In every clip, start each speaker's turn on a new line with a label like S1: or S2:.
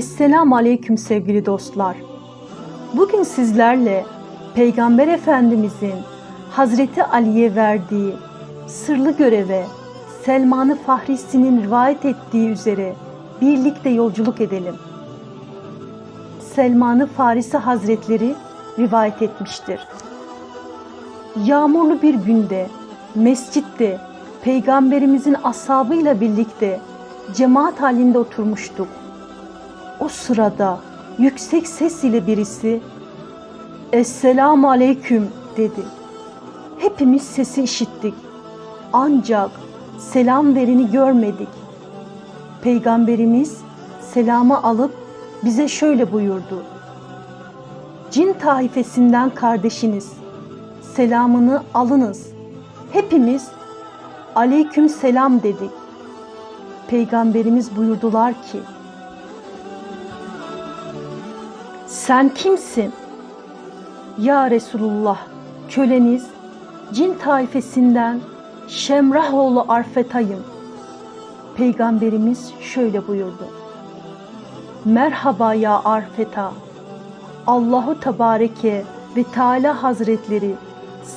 S1: Esselamu Aleyküm sevgili dostlar. Bugün sizlerle Peygamber Efendimizin Hazreti Ali'ye verdiği sırlı göreve Selman-ı Fahrisi'nin rivayet ettiği üzere birlikte yolculuk edelim. Selman-ı Farisi Hazretleri rivayet etmiştir. Yağmurlu bir günde mescitte Peygamberimizin ashabıyla birlikte cemaat halinde oturmuştuk. O sırada yüksek ses ile birisi Esselamu Aleyküm dedi. Hepimiz sesi işittik. Ancak selam vereni görmedik. Peygamberimiz selamı alıp bize şöyle buyurdu. Cin taifesinden kardeşiniz. Selamını alınız. Hepimiz aleyküm selam dedik. Peygamberimiz buyurdular ki, Sen kimsin? Ya Resulullah, köleniz cin taifesinden Şemrahoğlu Arfetayım. Peygamberimiz şöyle buyurdu. Merhaba ya Arfeta. Allahu Tebareke ve Teala Hazretleri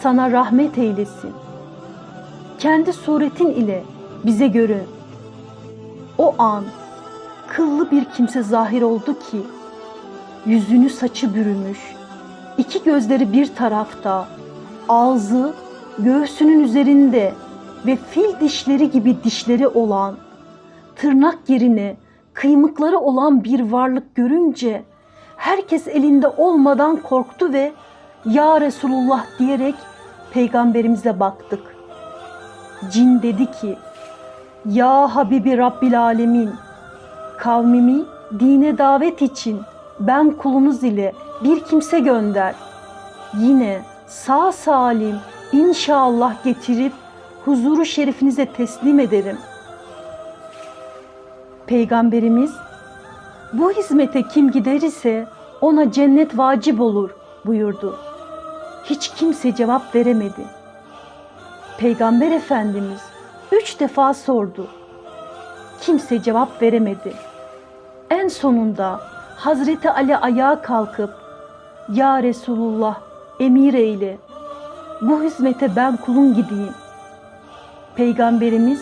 S1: sana rahmet eylesin. Kendi suretin ile bize görün. O an kıllı bir kimse zahir oldu ki yüzünü saçı bürümüş, iki gözleri bir tarafta, ağzı göğsünün üzerinde ve fil dişleri gibi dişleri olan, tırnak yerine kıymıkları olan bir varlık görünce herkes elinde olmadan korktu ve Ya Resulullah diyerek peygamberimize baktık. Cin dedi ki, Ya Habibi Rabbil Alemin, kavmimi dine davet için ben kulunuz ile bir kimse gönder. Yine sağ salim inşallah getirip huzuru şerifinize teslim ederim. Peygamberimiz bu hizmete kim gider ise ona cennet vacip olur buyurdu. Hiç kimse cevap veremedi. Peygamber Efendimiz üç defa sordu. Kimse cevap veremedi. En sonunda Hazreti Ali ayağa kalkıp Ya Resulullah emir eyle. Bu hizmete ben kulun gideyim. Peygamberimiz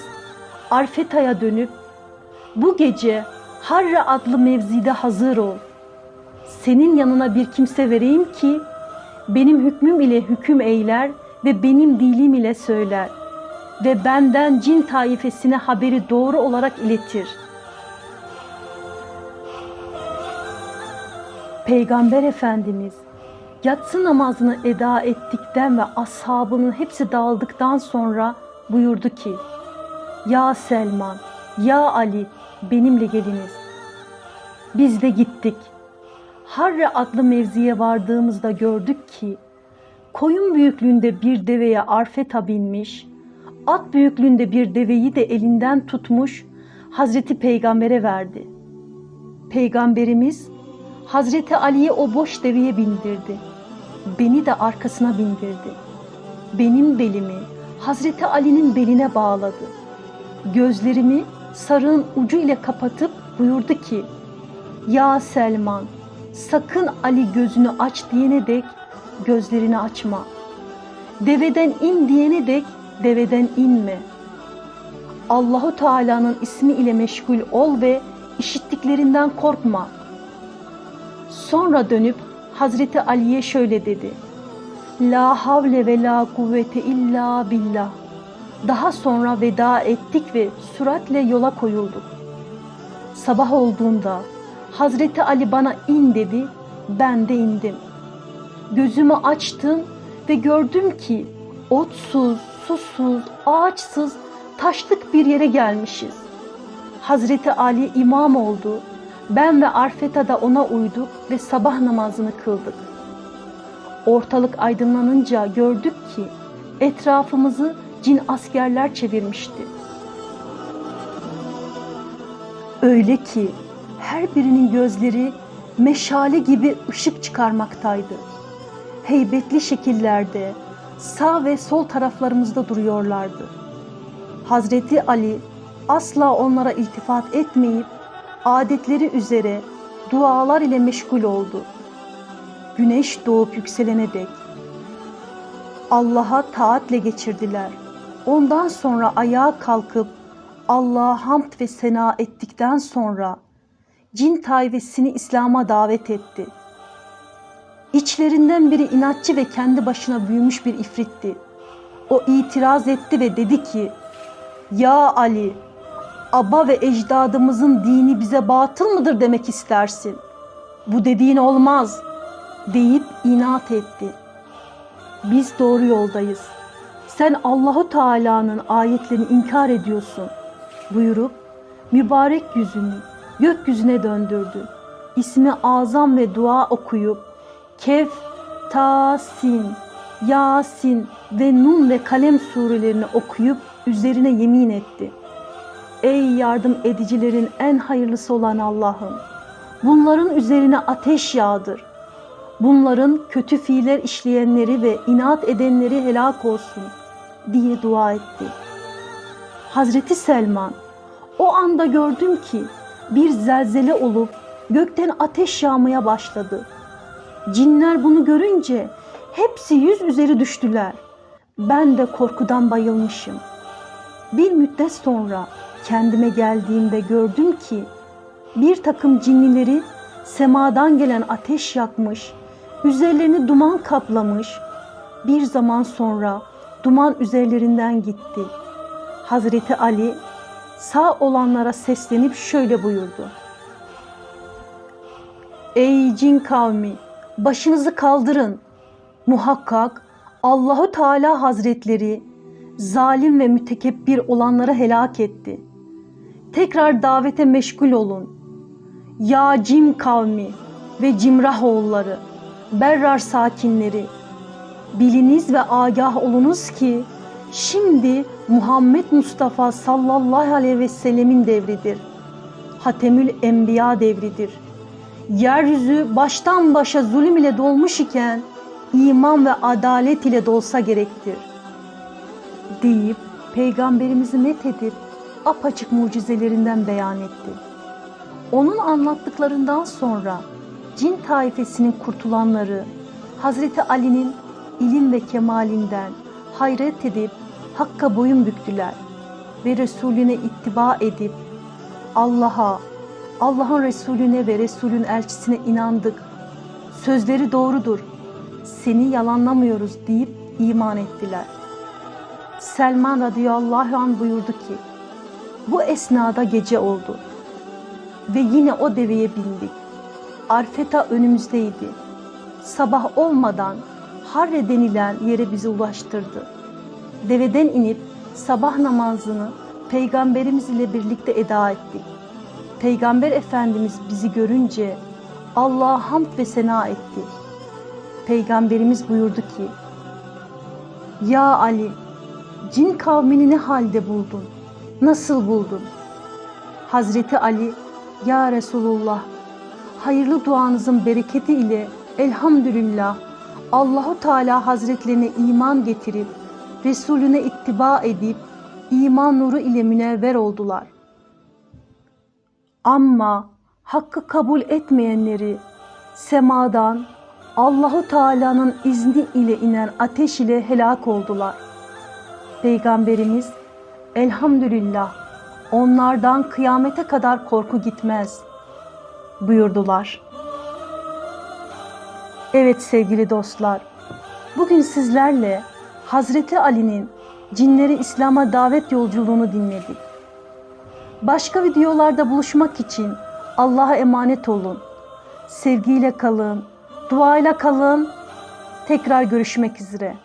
S1: Arfeta'ya dönüp bu gece Harra adlı mevzide hazır ol. Senin yanına bir kimse vereyim ki benim hükmüm ile hüküm eyler ve benim dilim ile söyler ve benden cin taifesine haberi doğru olarak iletir. Peygamber Efendimiz yatsı namazını eda ettikten ve ashabının hepsi dağıldıktan sonra buyurdu ki Ya Selman, Ya Ali benimle geliniz. Biz de gittik. Harre adlı mevziye vardığımızda gördük ki koyun büyüklüğünde bir deveye arfeta binmiş, at büyüklüğünde bir deveyi de elinden tutmuş Hazreti Peygamber'e verdi. Peygamberimiz Hazreti Ali'yi o boş deveye bindirdi. Beni de arkasına bindirdi. Benim belimi Hazreti Ali'nin beline bağladı. Gözlerimi sarığın ucu ile kapatıp buyurdu ki Ya Selman sakın Ali gözünü aç diyene dek gözlerini açma. Deveden in diyene dek deveden inme. Allahu Teala'nın ismi ile meşgul ol ve işittiklerinden korkma. Sonra dönüp Hazreti Ali'ye şöyle dedi. La havle ve la kuvvete illa billah. Daha sonra veda ettik ve süratle yola koyulduk. Sabah olduğunda Hazreti Ali bana in dedi, ben de indim. Gözümü açtım ve gördüm ki otsuz, susuz, ağaçsız, taşlık bir yere gelmişiz. Hazreti Ali imam oldu. Ben ve Arfeta da ona uyduk ve sabah namazını kıldık. Ortalık aydınlanınca gördük ki etrafımızı cin askerler çevirmişti. Öyle ki her birinin gözleri meşale gibi ışık çıkarmaktaydı. Heybetli şekillerde sağ ve sol taraflarımızda duruyorlardı. Hazreti Ali asla onlara iltifat etmeyip adetleri üzere dualar ile meşgul oldu. Güneş doğup yükselene dek. Allah'a taatle geçirdiler. Ondan sonra ayağa kalkıp Allah'a hamd ve sena ettikten sonra cin tayfesini İslam'a davet etti. İçlerinden biri inatçı ve kendi başına büyümüş bir ifritti. O itiraz etti ve dedi ki, Ya Ali, aba ve ecdadımızın dini bize batıl mıdır demek istersin? Bu dediğin olmaz deyip inat etti. Biz doğru yoldayız. Sen Allahu Teala'nın ayetlerini inkar ediyorsun buyurup mübarek yüzünü gökyüzüne döndürdü. İsmi azam ve dua okuyup Kehf, Tasin, Yasin ve Nun ve Kalem surelerini okuyup üzerine yemin etti. Ey yardım edicilerin en hayırlısı olan Allah'ım! Bunların üzerine ateş yağdır. Bunların kötü fiiller işleyenleri ve inat edenleri helak olsun diye dua etti. Hazreti Selman, o anda gördüm ki bir zelzele olup gökten ateş yağmaya başladı. Cinler bunu görünce hepsi yüz üzeri düştüler. Ben de korkudan bayılmışım. Bir müddet sonra kendime geldiğimde gördüm ki bir takım cinlileri semadan gelen ateş yakmış, üzerlerini duman kaplamış. Bir zaman sonra duman üzerlerinden gitti. Hazreti Ali sağ olanlara seslenip şöyle buyurdu. Ey cin kavmi, başınızı kaldırın. Muhakkak Allahu Teala Hazretleri zalim ve mütekebbir olanları helak etti. Tekrar davete meşgul olun. Ya cim kavmi ve cimrah oğulları, berrar sakinleri, biliniz ve agah olunuz ki şimdi Muhammed Mustafa sallallahu aleyhi ve sellemin devridir. Hatemül Enbiya devridir. Yeryüzü baştan başa zulüm ile dolmuş iken iman ve adalet ile dolsa gerektir. Deyip peygamberimizi met edip apaçık mucizelerinden beyan etti. Onun anlattıklarından sonra cin taifesinin kurtulanları Hazreti Ali'nin ilim ve kemalinden hayret edip Hakk'a boyun büktüler ve Resulüne ittiba edip Allah'a, Allah'ın Resulüne ve Resulün elçisine inandık. Sözleri doğrudur. Seni yalanlamıyoruz deyip iman ettiler. Selman radıyallahu an buyurdu ki, bu esnada gece oldu ve yine o deveye bindik. Arfeta önümüzdeydi. Sabah olmadan Harre denilen yere bizi ulaştırdı. Deveden inip sabah namazını Peygamberimiz ile birlikte eda ettik. Peygamber Efendimiz bizi görünce Allah'a hamd ve sena etti. Peygamberimiz buyurdu ki, Ya Ali, cin kavmini ne halde buldun? Nasıl buldun? Hazreti Ali, Ya Resulullah, hayırlı duanızın bereketi ile elhamdülillah Allahu Teala Hazretlerine iman getirip Resulüne ittiba edip iman nuru ile münevver oldular. Ama hakkı kabul etmeyenleri semadan Allahu Teala'nın izni ile inen ateş ile helak oldular. Peygamberimiz elhamdülillah onlardan kıyamete kadar korku gitmez buyurdular. Evet sevgili dostlar, bugün sizlerle Hazreti Ali'nin cinleri İslam'a davet yolculuğunu dinledik. Başka videolarda buluşmak için Allah'a emanet olun. Sevgiyle kalın, duayla kalın. Tekrar görüşmek üzere.